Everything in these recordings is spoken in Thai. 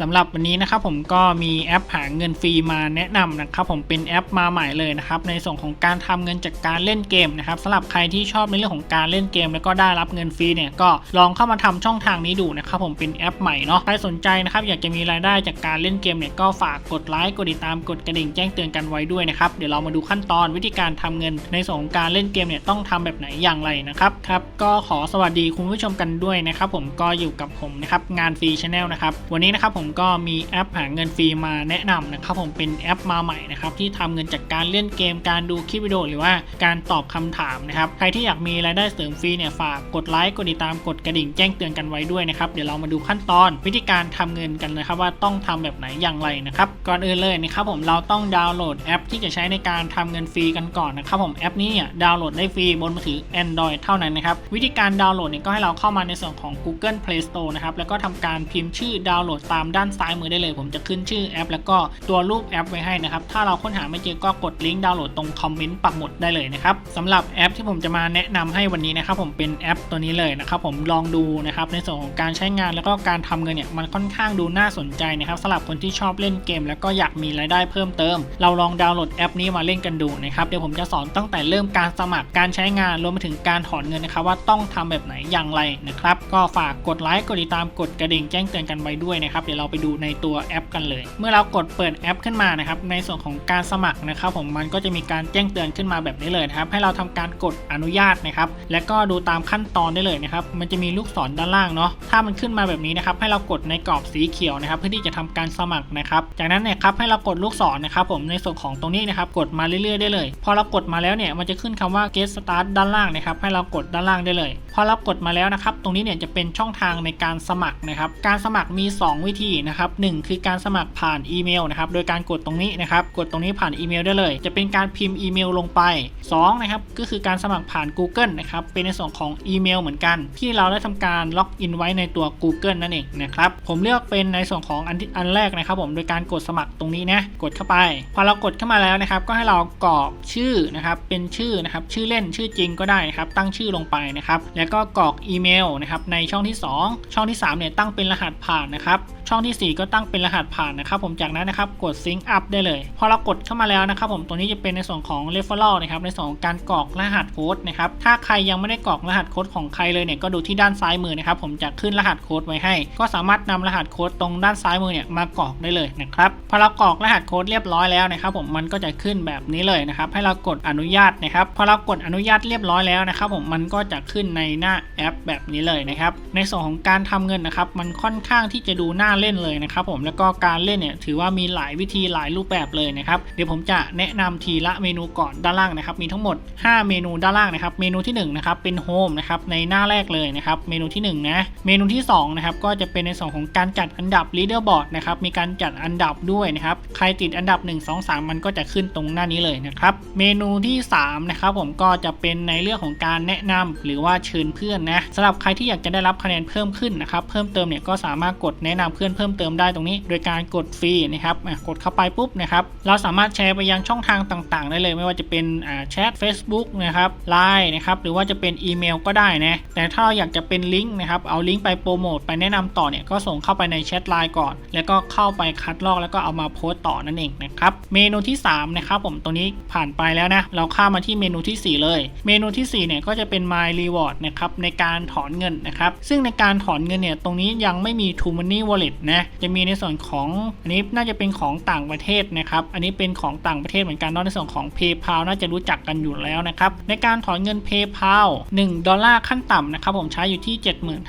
สำหรับวันนี้นะครับผมก็มีแอปหาเงินฟรีมาแนะนำนะครับผมเป็นแอปมาใหม่เลยนะครับในส่วนของการทำเงินจากการเล่นเกมนะครับสำหรับใครที่ชอบในเรื่องของการเล่นเกม แล้วก็ได้รับเงินฟรีเนี่ยก็ลองเข้ามาทำช่องทางนี้ดูนะครับผมเป็นแอปใหม่เนาะใครสนใจนะครับอยากจะมีรายได้จากการเล่นเกมเนี่ยก็ฝากกดไลค์กดติดตามกดกระดิ่งแจ้งเตือนกันไว้ด้วยนะครับเดี๋ยวเรามาดูขั้นตอนวิธีการทำเงินในส่วนของการเล่นเกมเนี่ยต้องทำแบบไหนอย่างไรนะครับครับก็ขอสวัสดีคุณผู้ชมกันด้วยนะครับผมก็อยู่กับผมนะครับงานฟรีชาแนลนะครับวันนี้นะครับผมก็มีแอปหาเงินฟรีมาแนะนำนะครับผมเป็นแอปมาใหม่นะครับที่ทำเงินจากการเล่นเกมการดูคลิปวิดีโอหรือว่าการตอบคำถามนะครับใครที่อยากมีรายได้เสริมฟรีเนี่ยฝากกดไลค์กดติดตามกดกระดิ่งแจ้งเตือนกันไว้ด้วยนะครับเดี๋ยวเรามาดูขั้นตอน วิธีการทำเงินกันเลยครับว่าต้องทำแบบไหนอย่างไรนะครับก่อนอื่นเลยนะครับผมเราต้องดาวน์โหลดแอป ที่จะใช้ในการทำเงินฟรีกันก่อนนะครับผมแอปนี้เนี่ยดาวน์โหลดได้ฟรีบนมือถือ Android เท่านั้นนะครับวิธีการดาวน์โหลดเนี่ยก็ให้เราเข้ามาในส่วนของ Google Play Store นะครับแล้วก็ทำการพิมพ์ชื่อดาวน์โหลดตามด้ด้านซ้ายมือได้เลย ผมจะขึ้นชื่อแอป แล้วก็ตัวรูปแอปไว้ให้นะครับ ถ้าเราค้นหาไม่เจอก็กดลิงก์ดาวน์โหลดตรงคอมเมนต์ปักหมุดได้เลยนะครับสำหรับแอปที่ผมจะมาแนะนำให้วันนี้นะครับผมเป็นแอปตัวนี้เลยนะครับผมลองดูนะครับในส่วนของการใช้งานแล้วก็การทำเงินเนี่ยมันค่อนข้างดูน่าสนใจนะครับสำหรับคนที่ชอบเล่นเกม แล้วก็อยากมีรายได้เพิ่มเติม เราลองดาวน์โหลดแอปนี้มาเล่นกันดูนะครับเดี๋ยวผมจะสอนตั้งแต่เริ่มการสมัครการใช้งานรวมไปถึงการถอนเงินนะครับว่าต้องทำแบบไหนอย่างไรนะครับก็ฝากกดไลค์กดติดตามกดกระดิ่งแจ้งเตือนกันไว้ด้วยนะครับเดี๋ยวเราไปดูในตัวแอป กันเลย เมื่อเรากดเปิดแอปขึ้นมานะครับในส่วนของการสมัครนะครับผมมันก็จะมีการแจ้งเตือนขึ้นมาแบบนี้เลยนะครับให้เราทำการกดอนุญาตนะครับและก็ดูตามขั้นตอนได้เลยนะครับมันจะมีลูกศรด้านล่างเนาะถ้ามันขึ้นมาแบบนี้นะครับให้เรากดในกรอบสีเขียวนะครับเพื่อที่จะทำการสมัครนะครับจากนั้นเนี่ยครับให้เรากดลูกศรนะครับผมในส่วนของตรงนี้นะครับกดมาเรื่อยๆได้เลย พอเรากดมาแล้วเนี่ยมันจะขึ้นคำว่า get start ด้านล่างนะครับให้เรากดด้านล่างได้เลย พอเรากดมาแล้วนะครับตรงนี้เนี่ยจะเป็นช่องทางในการสมัครนะครับการสมัครมี 2 วิธีนะครับหคือการสมัครผ่านอีเมลนะครับโดยการกดตรงนี้นะครับกดตรงนี้ผ่านอีเมลได้เลย จะเป็นการพิมพ์อีเมลลงไป2นะครับก็คือการสมัครผ่าน Google นะครับเป็นในส่วนของอีเมลเหมือนกัน ที่เราได้ทำการล็อกอินไว้ในตัว Google นั่นเองนะครับผมเลือกเป็นในส่วนของอันอันแรกนะครับ ผมโดยการกดสมัครตรงนี้นะกดเข้าไป พอเรากดเข้ามาแล้วนะครับ ก็ให้เรากรอกชื่อนะครับเป็นชื่อนะครับชื่อเล่นชื่อจริงก็ได้นะครับตั้งชื่อลงไปนะครับแล้วก็กรอกอีเมลนะครับในช่องที่ 2 ช่องที่3เนี่ยตั้งเป็นรหัสผ่านนะครับช่องที่ 4 ก็ตั้งเป็นรหัสผ่านนะครับผมจากนั้นนะครับกด Sync Up ได้เลย พอเรากดเข้ามาแล้วนะครับผมตัวนี้จะเป็นในส่วนของ Referral นะครับในส่วนของการกรอกรหัสโค้ดนะครับถ้าใครยังไม่ได้กรอกรหัสโค้ดของใครเลยเนี่ยก็ดูที่ด้านซ้ายมือนะครับผมจะขึ้นรหัสโค้ดไว้ให้ ก็สามารถนำรหัสโค้ดตรงด้านซ้ายมือเนี่ยมากรอกได้เลยนะครับพอเรากรอกรหัสโค้ดเรียบร้อยแล้วนะครับผมมันก็จะขึ้นแบบนี้เลยนะครับให้เรากดอนุญาตนะครับพอเรากดอนุญาตเรียบร้อยแล้วนะครับผมมันก็จะขึ้นในหน้าแอปแบบนี้เลยนะครับในส่วนของการทำเงินนะครับมันค่อนข้างที่จะดูน่าเล่นเลยนะครับผมแล้วก็การเล่นเนี่ยถือว่ามีหลายวิธีหลายรูปแบบเลยนะครับเดี๋ยวผมจะแนะนำทีละเมนูก่อนด้านล่างนะครับมีทั้งหมด 5 เมนูด้านล่างนะครับเมนูที่1นะครับเป็นโฮมนะครับในหน้าแรกเลยนะครับเมนูที่1นะเมนูที่2นะครับก็จะเป็นในส่วนของการจัดอันดับ leaderboard นะครับมีการจัดอันดับด้วยนะครับใครติดอันดับ 1 2 3 มันก็จะขึ้นตรงหน้านี้เลยนะครับเมนูที่3นะครับผมก็จะเป็นในเรื่องของการแนะนำหรือว่าเชิญเพื่อนนะสำหรับใครที่อยากจะได้รับคะแนนเพิ่มขึ้นนะครับเพิ่มเติมเนี่ยก็สามารถกดแนะนำเพื่อนเพิ่มเติมได้ตรงนี้ โดยการกดฟรีนะครับกดเข้าไปปุ๊บนะครับเราสามารถแชร์ไปยังช่องทางต่างๆ ได้เลย ไม่ว่าจะเป็นแชท Facebook นะครับไลน์นะครับหรือว่าจะเป็นอีเมลก็ได้นะแต่ถ้าเราอยากจะเป็นลิงก์นะครับเอาลิงก์ไปโปรโมทไปแนะนำต่อเนี่ยก็ส่งเข้าไปในแชทไลน์ก่อน แล้วก็เข้าไปคัดลอกแล้วก็เอามาโพสต์ต่อนั่นเองนะครับเมนูที่3นะครับผมตัวนี้ผ่านไปแล้วนะเราข้ามมาที่เมนูที่ 4 เลย เมนูที่4เนี่ยก็จะเป็น My Reward นะครับในการถอนเงินนะครับซึ่งในการถอนเงินเนี่ยตรงนี้ยังไม่มี t o Money Wallet นะจะมีในส่วนของอันนี้น่าจะเป็นของต่างประเทศนะครับอันนี้เป็นของต่างประเทศเหมือนกันนอะในส่วนของ PayPal น่าจะรู้จักกันอยู่แล้วนะครับในการถอนเงิน PayPal 1 ดอลลาร์ขั้นต่ำนะครับผมใช้อยู่ที่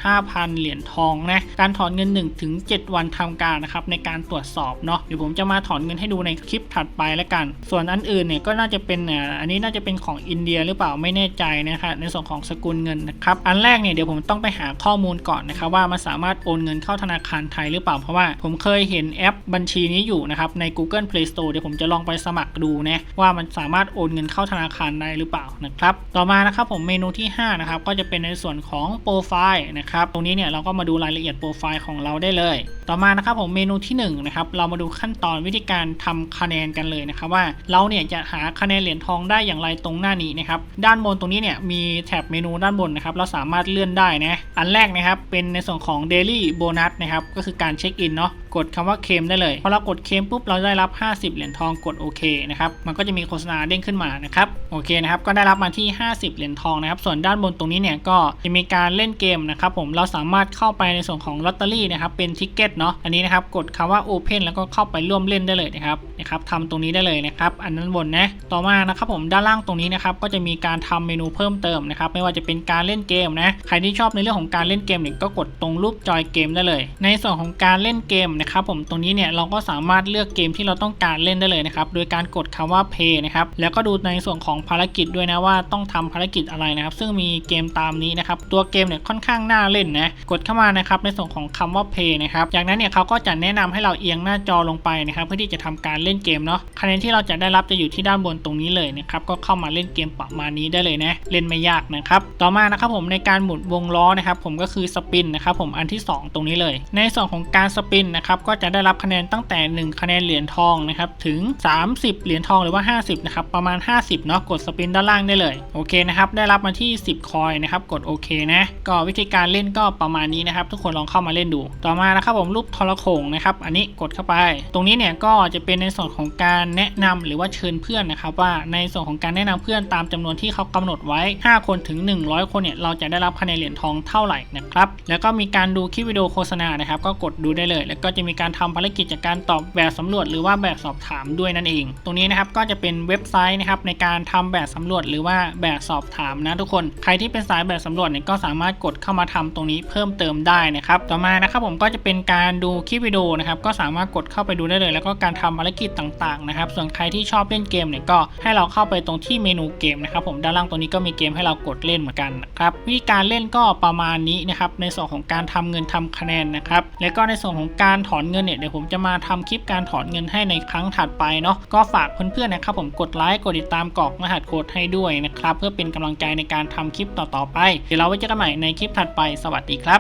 75,000 เหรียญทองนะการถอนเงิน1ถึง7วันทำการนะครับในการตรวจสอบเนาะเดี๋ยวผมจะมาถอนเงินให้ดูในคลิปถัดไปแล้วกัน ส่วนอันอื่นเนี่ยก็น่าจะเป็นอันนี้น่าจะเป็นของอินเดียหรือเปล่าไม่แน่ใจนะครับในส่วนของสกุลเงินนะครับอันแรกเนี่ยเดี๋ยวผมต้องไปหาข้อมูลก่อนนะครับว่ามันสามารถโอนเงินเข้าธนาคารไทยหรือเปล่าเพราะว่าผมเคยเห็นแอปบัญชีนี้อยู่นะครับใน Google Play Store เดี๋ยวผมจะลองไปสมัครดูนะว่ามันสามารถโอนเงินเข้าธนาคารได้หรือเปล่านะครับต่อมานะครับผมเมนูที่5นะครับก็จะเป็นในส่วนของโปรไฟล์นะครับตรงนี้เนี่ยเราก็มาดูรายละเอียดโปรไฟล์ของเราได้เลย ต่อมานะครับผมเมนูที่1นะครับเรามาดูขั้นตอนวิธีการทำคะแนนกันเลยนะครับว่าเราเนี่ยจะหาคะแนนเหรียญทองได้อย่างไรตรงหน้านี้นะครับด้านบนตรงนี้เนี่ยมีแถบเมนูด้านบนนะครับเราสามารถเลื่อนได้นะอันแรกนะครับเป็นในส่วนของ Daily Bonus นะครับก็คือการเช็คอินเนาะกดคำว่าเคมได้เลยพอเรากดเคมปุ๊บเราได้รับ 50 เหรียญทองกดโอเคนะครับมันก็จะมีโฆษณาเด้งขึ้นมานะครับโอเคนะครับก็ได้รับมาที่ 50 เหรียญทองนะครับส่วนด้านบนตรงนี้เนี่ยก็จะมีการเล่นเกมนะครับผมเราสามารถเข้าไปในส่วนของลอตเตอรี่นะครับเป็นทิกเก็ตเนาะอันนี้นะครับกดคำว่า Open แล้วก็เข้าไปร่วมเล่นได้เลยนะครับนะครับทำตรงนี้ได้เลยนะครับอันนั้นบนนะต่อมานะครับผมด้านล่างตรงนี้นะครับก็จะมีการทำเมนูเพิ่มเติมนะครับไม่ว่าจะเป็นการเล่นเกมนะใครที่ชอบในเรื่องของการเล่นเกมเนี่ยก็กดตรงรูปจอยเกมได้เลย ในส่วนของการเล่นเกมนะครับผมตรงนี้เนี่ยเราก็สามารถเลือกเกมที่เราต้องการเล่นได้เลยนะครับโดยการกดคำว่า Play นะครับแล้วก็ดูในส่วนของภารกิจด้วยนะว่าต้องทำภารกิจอะไรนะครับ ซึ่งมีเกมตามนี้นะครับตัวเกมเนี่ยค่อนข้างน่าเล่นนะกดเข้ามานะครับในส่วนของคำว่า Play นะครับจากนั้นเนี่ยเขาก็จะแนะนำให้เราเอียงหน้าจอลงไปนะครับเพื่อที่จะทำการเล่นเกมเนาะคะแนนที่เราจะได้รับจะอยู่ที่ด้านบนตรงนี้เลยนะครับก็เข้ามาเล่นเกมประมาณนี้ได้เลยนะเล่นไม่ยากนะครับต่อมานะครับผมในการหมุนวงล้อนะครับผมก็คือสปินนะครับผมอันที่ 2 ตรงนี้เลย ในส่วนของการสปินนะครับก็จะได้รับคะแนนตั้งแต่ 1 คะแนนเหรียญทองนะครับถึง 30 เหรียญทองหรือว่า 50นะครับประมาณ 50เนาะกดสปินด้านล่างได้เลยโอเคนะครับได้รับมาที่ 10 คอยนะครับกดโอเคนะก็วิธีการเล่นก็ประมาณนี้นะครับทุกคนลองเข้ามาเล่นดู ต่อมานะครับผมรูปทรโขงนะครับอันนี้กดเข้าไป ตรงนี้เนี่ยก็จะเป็นในส่วนของการแนะนำหรือว่าเชิญเพื่อนนะครับว่าในส่วนของการแนะนำเพื่อนตามจำนวนที่เขากำหนดไว้ 5 คนถึง 100 คนเนี่ยเราจะได้รับคะแนนเหรียญทองเท่าไหร่นะครับแล้วก็มีการดูคลิปวิดีโอโฆษณานะครับก็กดดูได้เลย แล้วก็จะมีการทำภารกิจจากการตอบแบบสำรวจ หรือว่าแบบสอบถามด้วยนั่นเอง ตรงนี้นะครับก็จะเป็นเว็บไซต์นะครับในการทำแบบสำรวจ หรือว่าแบบสอบถามนะทุกคน ใครที่เป็นสายแบบสำรวจเนี่ยก็สามารถกดเข้ามาทำตรงนี้เพิ่มเติมได้นะครับต่อมานะครับผมก็จะเป็นการดูคลิปวิดีโอนะครับก็สามารถกดเข้าไปดูได้เลย แล้วก็การทำภารกิจต่างๆนะครับส่วนใครที่ชอบเล่นเกมเนี่ยก็ให้เราเข้าไปตรงที่เมนูเกมนะครับผมด้านล่างตรงนี้ก็มีเกมให้เรากดเล่นเหมือนกันนะครับวิธีการเล่นก็ประมาณนี้นะครับในส่วนของการทำเงินทำคะแนนนะครับแล้วก็ในส่วนของการถอนเงินเนี่ยเดี๋ยวผมจะมาทำคลิปการถอนเงินให้ในครั้งถัดไปเนาะก็ฝากเพื่อนๆนะครับผมกดไลค์กดติดตามกรอกรหัสโค้ดให้ด้วยนะครับเพื่อเป็นกำลังใจในการทำคลิปต่อๆไป เดี๋ยวเราไว้เจอกันใหม่ในคลิปถัดไปสวัสดีครับ